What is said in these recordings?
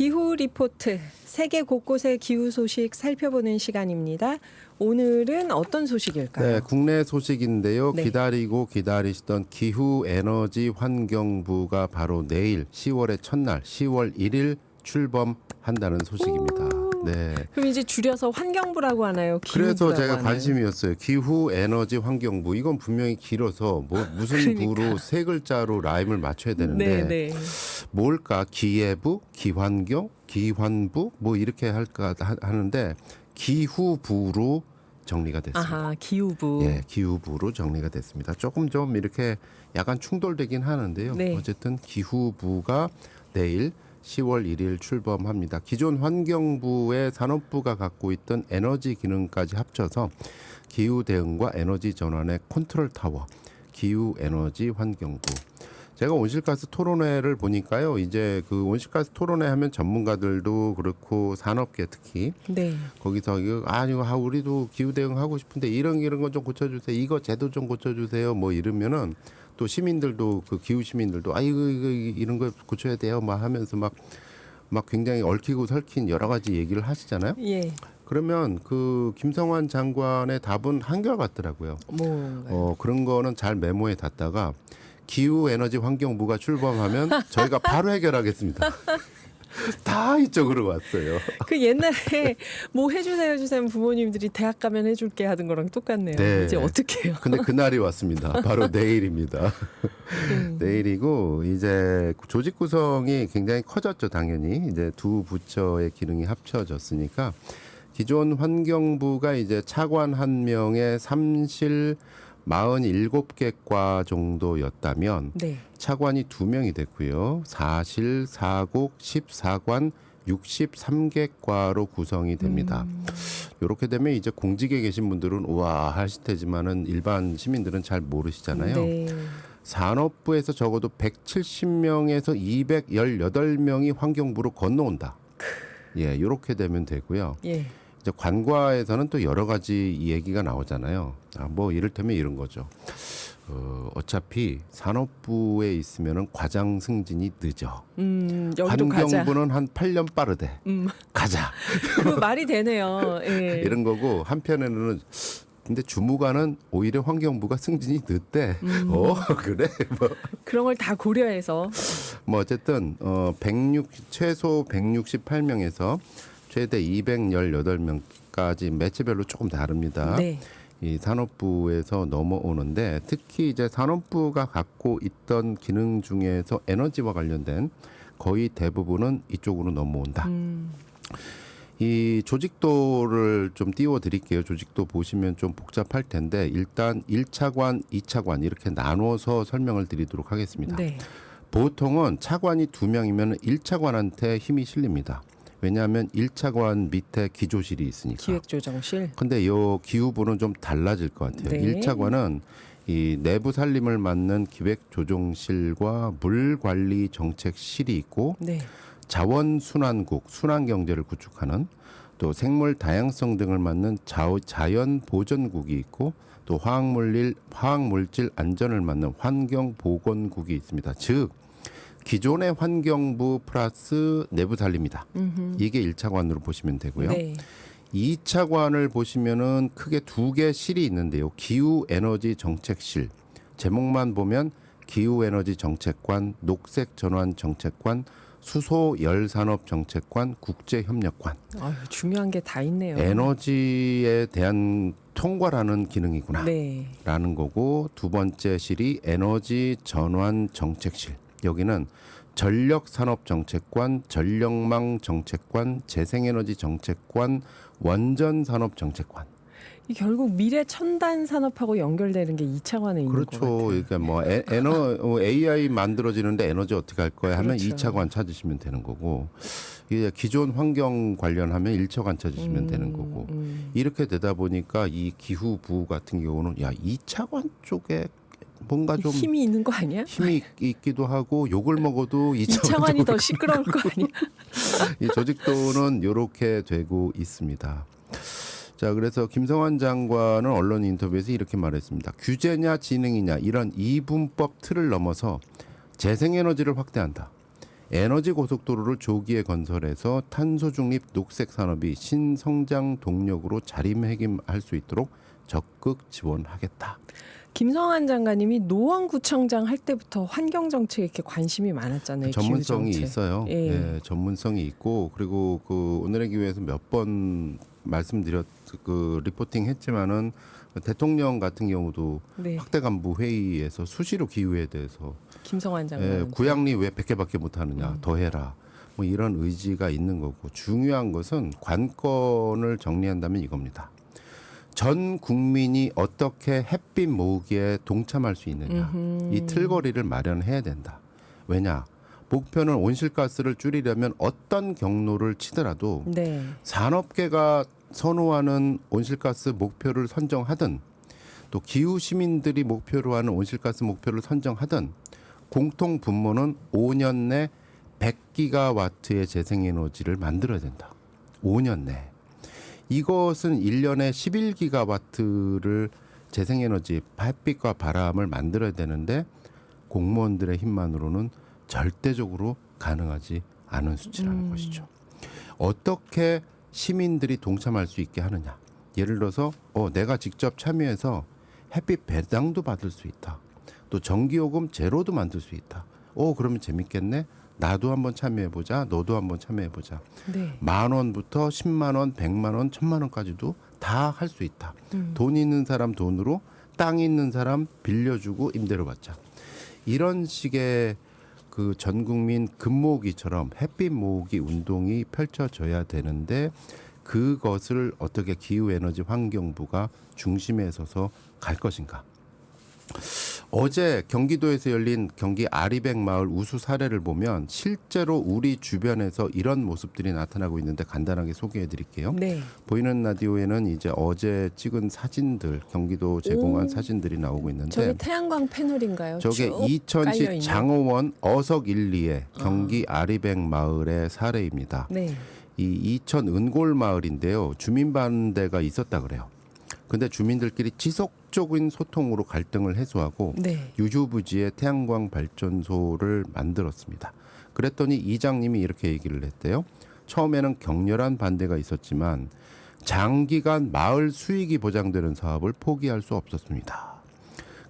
기후 리포트 세계 곳곳의 기후 소식 살펴보는 시간입니다. 오늘은 어떤 소식일까요? 네, 국내 소식인데요. 네. 기다리고 기다리시던 기후 에너지 환경부가 바로 내일 10월의 첫날 10월 1일 출범한다는 소식입니다. 네. 그럼 이제 줄여서 환경부라고 하나요? 그래서 기후부라고 제가 하나요? 관심이었어요. 기후 에너지 환경부 이건 분명히 길어서 뭐 무슨 그러니까. 부로 세 글자로 라임을 맞춰야 되는데 네, 네. 뭘까? 기예부, 기환경, 기환부 뭐 이렇게 할까 하- 하는데 기후부로 정리가 됐습니다. 아하, 기후부. 예, 기후부로 정리가 됐습니다. 조금 좀 이렇게 약간 충돌되긴 하는데요. 네. 어쨌든 기후부가 내일 10월 1일 출범합니다. 기존 환경부의 산업부가 갖고 있던 에너지 기능까지 합쳐서 기후 대응과 에너지 전환의 컨트롤 타워, 기후 에너지 환경부. 제가 온실가스 토론회를 보니까요. 이제 그 온실가스 토론회 하면 전문가들도 그렇고 산업계 특히 네. 거기서 이거 아니 아 우리도 기후 대응 하고 싶은데 이런 이런 건 좀 고쳐주세요. 이거 제도 좀 고쳐주세요. 뭐 이러면은 또 시민들도 그 기후 시민들도 아 이거 이거 이런 거 고쳐야 돼요. 막 하면서 막 막 굉장히 얽히고 설킨 여러 가지 얘기를 하시잖아요. 예. 그러면 그 김성환 장관의 답은 한결 같더라고요. 뭔가요? 어 그런 거는 잘 메모해 놨다가 기후 에너지 환경부가 출범하면 저희가 바로 해결하겠습니다. 다 이쪽으로 왔어요. 그 옛날에 뭐 해주세요 해주세요 하면 부모님들이 대학 가면 해줄게 하던 거랑 똑같네요. 네. 이제 어떻게 해요? 근데 그날이 왔습니다. 바로 내일입니다. 음. 내일이고 이제 조직 구성이 굉장히 커졌죠, 당연히. 이제 두 부처의 기능이 합쳐졌으니까 기존 환경부가 이제 차관 한 명에 삼실 47개 과 정도였다면 네. 차관이 두 명이 됐고요. 사실, 사국, 14관, 63개 과로 구성이 됩니다. 음. 이렇게 되면 이제 공직에 계신 분들은 우와 하실 테지만은 일반 시민들은 잘 모르시잖아요. 네. 산업부에서 적어도 170명에서 218명이 환경부로 건너온다. 예, 이렇게 되면 되고요. 예. 이제 관과에서는 또 여러 가지 얘기가 나오잖아요. 아, 뭐 이를테면 이런 거죠. 어, 어차피 산업부에 있으면은 과장 승진이 늦어. 음, 여기도 가자. 환경부는 한 8년 빠르대. 음. 가자. 그 말이 되네요. 예. 이런 거고 한편에는 근데 주무관은 오히려 환경부가 승진이 늦대. 음. 어 그래 뭐, 그런 걸 다 고려해서 뭐 어쨌든 어 106, 최소 168명에서 최대 218명까지 매체별로 조금 다릅니다. 네. 이 산업부에서 넘어오는데 특히 이제 산업부가 갖고 있던 기능 중에서 에너지와 관련된 거의 대부분은 이쪽으로 넘어온다. 음. 이 조직도를 좀 띄워 드릴게요. 조직도 보시면 좀 복잡할 텐데 일단 1차관, 2차관 이렇게 나눠서 설명을 드리도록 하겠습니다. 네. 보통은 차관이 두 명이면 1차관한테 힘이 실립니다. 왜냐하면 1차관 밑에 기조실이 있으니까. 기획조정실. 근데 요 기후부는 좀 달라질 것 같아요. 네. 일 1차관은 이 내부 살림을 맡는 기획조정실과 물관리 정책실이 있고 네. 자원순환국, 순환경제를 구축하는 또 생물 다양성 등을 맡는 자, 자연보전국이 있고 또 화학물질, 화학물질 안전을 맡는 환경보건국이 있습니다. 즉 기존의 환경부 플러스 내부. 음흠. 이게 일차관으로 보시면 되고요. 네. 이차관을 보시면은 크게 두 개 실이 있는데요. 기후 에너지 정책실. 제목만 보면 기후 에너지 정책관, 녹색 전환 정책관, 수소 열산업 정책관, 국제 협력관. 아유, 중요한 게 다 있네요. 에너지에 대한 통과라는 기능이구나. 네. 라는 거고 두 번째 실이 에너지 전환 정책실. 여기는 전력 산업 정책관, 전력망 정책관, 재생에너지 정책관, 원전 산업 정책관. 이 결국 미래 첨단 산업하고 연결되는 게 2차관에 있는 것 그렇죠. 같아요. 그러니까 뭐 에, 에너 어, AI 만들어지는데 에너지 어떻게 할 거야 하면 그렇죠. 이차관 찾으시면 되는 거고. 이제 기존 환경 관련하면 일차관 찾으시면 되는 거고. 음. 이렇게 되다 보니까 이 기후부 같은 경우는 야이차관 쪽에 뭔가 좀 힘이 있는 거 아니야? 힘이 있- 있기도 하고 욕을 먹어도 이 2차관이 더 시끄러울 거 아니야? 이 조직도는 이렇게 되고 있습니다. 자, 그래서 김성환 장관은 언론 인터뷰에서 이렇게 말했습니다. 규제냐 지능이냐 이런 이분법 틀을 넘어서 재생에너지를 확대한다. 에너지 고속도로를 조기에 건설해서 탄소 중립 녹색 산업이 신성장 동력으로 자리매김할 수 있도록 적극 지원하겠다. 김성한 장관님이 노원구청장 할 때부터 환경 정책에 이렇게 관심이 많았잖아요. 전문성이 기후 정책. 있어요. 예. 예, 전문성이 있고 그리고 그 오늘의 기회에서 몇 번 말씀드렸 그 리포팅 했지만은 대통령 같은 경우도 네, 확대 간부 회의에서 수시로 기후에 대해서 김성한 예, 장관. 구양리 왜 100개밖에 못 하느냐 음. 더 해라. 뭐 이런 의지가 있는 거고 중요한 것은 관건을 정리한다면 이겁니다. 전 국민이 어떻게 햇빛 모으기에 동참할 수 있느냐. 음흠. 이 틀거리를 마련해야 된다. 왜냐? 목표는 온실가스를 줄이려면 어떤 경로를 치더라도 네, 산업계가 선호하는 온실가스 목표를 선정하든 또 기후 시민들이 목표로 하는 온실가스 목표를 선정하든 공통 분모는 5년 내 100기가와트의 재생에너지를 만들어야 된다. 5년 내. 이것은 1년에 11기가와트를 재생에너지 햇빛과 바람을 만들어야 되는데 공무원들의 힘만으로는 절대적으로 가능하지 않은 수치라는 음. 것이죠. 어떻게 시민들이 동참할 수 있게 하느냐. 예를 들어서 어, 내가 직접 참여해서 햇빛 배당도 받을 수 있다. 또 전기요금 제로도 만들 수 있다. 어 그러면 재밌겠네. 나도 한번 참여해 보자. 너도 한번 참여해 보자. 네. 만 원부터 10만 원, 100만 원, 1000만 원까지도 다 할 수 있다. 음. 돈 있는 사람 돈으로 땅 있는 사람 빌려주고 임대료 받자. 이런 식의 그 전 국민 금모으기처럼 햇빛 모으기 운동이 펼쳐져야 되는데 그것을 어떻게 기후 에너지 환경부가 중심에 서서 갈 것인가? 어제 경기도에서 열린 경기 아리백 마을 우수 사례를 보면 실제로 우리 주변에서 이런 모습들이 나타나고 있는데 간단하게 소개해 드릴게요. 네. 보이는 라디오에는 이제 어제 찍은 사진들 경기도 제공한 오. 사진들이 나오고 있는데 저게 태양광 패널인가요? 저게 이천시. 장호원 어석 1, 2의 경기 아리백 마을의 사례입니다. 네. 이 이천 은골 마을인데요. 주민 반대가 있었다 그래요. 근데 주민들끼리 지속 적인 소통으로 갈등을 해소하고 네. 유주부지에 태양광 발전소를 만들었습니다. 그랬더니 이장님이 이렇게 얘기를 했대요. 처음에는 격렬한 반대가 있었지만 장기간 마을 수익이 보장되는 사업을 포기할 수 없었습니다.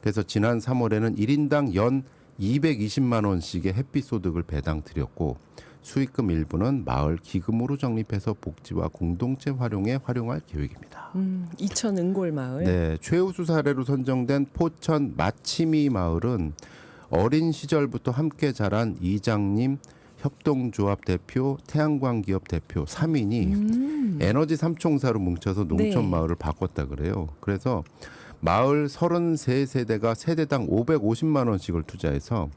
그래서 지난 3월에는 1인당 연 220만 원씩의 햇빛 소득을 배당 드렸고 수익금 일부는 마을 기금으로 적립해서 복지와 공동체 활용에 활용할 계획입니다. 음, 이천 은골 마을. 네, 최우수 사례로 선정된 포천 마치미 마을은 어린 시절부터 함께 자란 이장님, 협동조합 대표, 태양광 기업 대표 3인이 음. 에너지 삼총사로 뭉쳐서 농촌 네. 마을을 바꿨다 그래요. 그래서 마을 33세대가 세대당 550만 원씩을 투자해서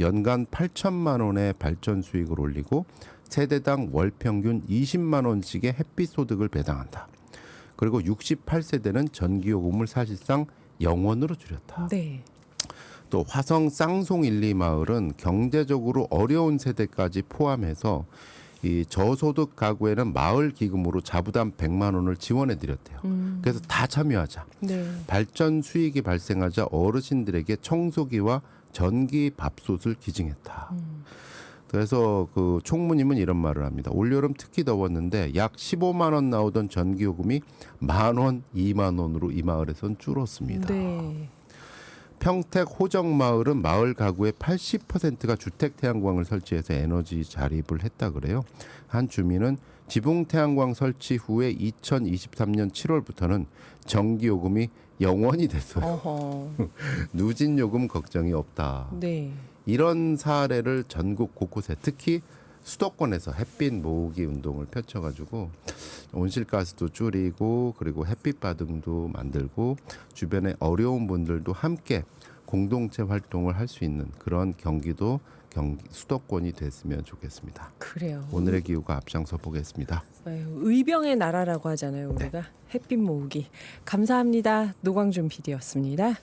연간 8천만 원의 발전 수익을 올리고 세대당 월 평균 20만 원씩의 햇빛 소득을 배당한다. 그리고 68세대는 전기요금을 사실상 영원으로 줄였다. 네. 또 화성 쌍송 1, 2 마을은 경제적으로 어려운 세대까지 포함해서 이 저소득 가구에는 마을 기금으로 자부담 100만 원을 지원해 드렸대요. 음. 그래서 다 참여하자. 네. 발전 수익이 발생하자 어르신들에게 청소기와 전기 밥솥을 기증했다. 음. 그래서 그 총무님은 이런 말을 합니다. 올여름 특히 더웠는데 약 15만 원 나오던 전기 요금이 만 원, 2만 원으로 이 마을에선 줄었습니다. 네. 평택 호정 마을은 마을 가구의 80%가 주택 태양광을 설치해서 에너지 자립을 했다 그래요. 한 주민은 지붕 태양광 설치 후에 2023년 7월부터는 전기 요금이 영원이 됐어요. 누진 요금 걱정이 없다. 네. 이런 사례를 전국 곳곳에 특히 수도권에서 햇빛 모으기 운동을 펼쳐가지고 온실가스도 줄이고 그리고 햇빛 바등도 만들고 주변에 어려운 분들도 함께 공동체 활동을 할 수 있는 그런 경기도 경기 수도권이 됐으면 좋겠습니다. 그래요. 오늘의 기후가 앞장서 보겠습니다. 아유, 의병의 나라라고 하잖아요, 우리가. 햇빛 모으기. 감사합니다. 노광준 PD였습니다.